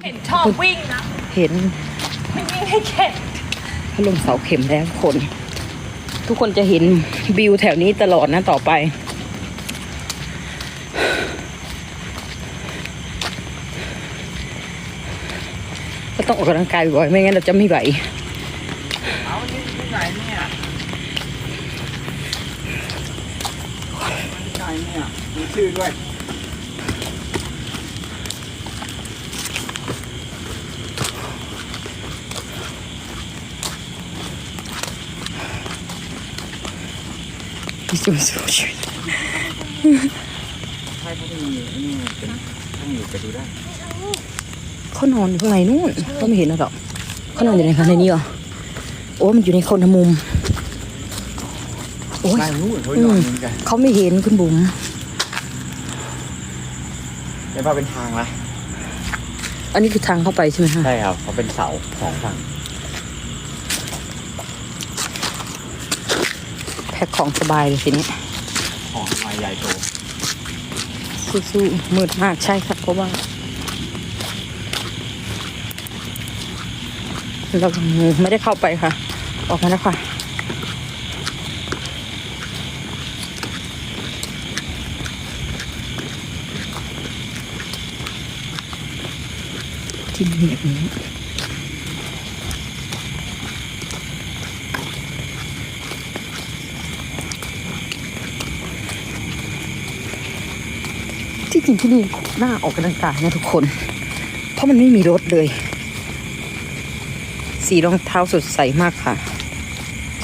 เห็นชอบวิ่งนะเห็นไม่วิ่งให้เข็ดพัดลมเสาเข็มแล้วทุกคน ทุกคนจะเห็นวิวแถวนี้ตลอดนะต่อไป ก็ต้องออกกำลังกายบ่อยๆไม่งั้นเราจะไม่ไหวเอานี่ที่ไหนเนี่ยที่ไหนเนี่ยมีชื่อด้วย พี่จุ๊บสู้ชีวิตใช่เขาจะมีนี่เป็นต้องอยู่ไปดูได้เขานอนอยู่ข้างในนู่นก็ไม่เห็นหรอกเขานอนอยู่ในข้างในนี้เหรอโอ้มันอยู่ในคนละมุมโอ้ยได้นู่นเขานอนเหมือนกันเขาไม่เห็นคุณบุ๋มเดี๋ยวว่าเป็นทางละอันนี้คือทางเข้าไปใช่ไหมคะใช่ครับเขาเป็นเสาสองฝั่ง พ็คของสบายเลยทีนี้ของมาใหญ่โตสู้ๆมืดมากใช่ครับเพราะว่าเราไม่ได้เข้าไปค่ะ ออกมาแล้วค่ะที่นี่แบบนี้ ที่จริงที่นี่น่าออกกำลังกายนะทุกคน เพราะมันไม่มีรถเลย สีรองเท้าสดใสมากค่ะ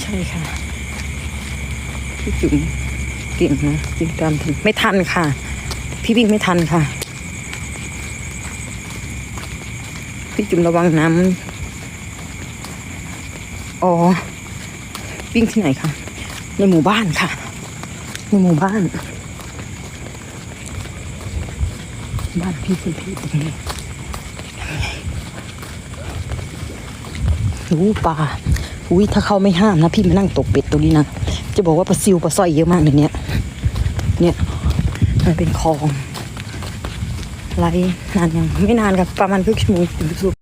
ใช่ค่ะพี่จุ๋มเก่งนะวิ่งตามทันไม่ทันค่ะ พี่วิ่งไม่ทันค่ะ พี่จุ๋มระวังน้ำอ๋อ วิ่งที่ไหนคะในหมู่บ้านค่ะ ในหมู่บ้าน บ้านพี่คุณพี่ตรงนี้หูป่าอุ้ยถ้าเขาไม่ห้ามนะพี่มานั่งตกเป็ดตรงนี้นะ จะบอกว่าปลาซิวปลาสร้อยเยอะมากในนี้เนี่ย มันเป็นคลองไหลนานยังไม่นานครับประมาณครึ่งชั่วโมงถึงสุด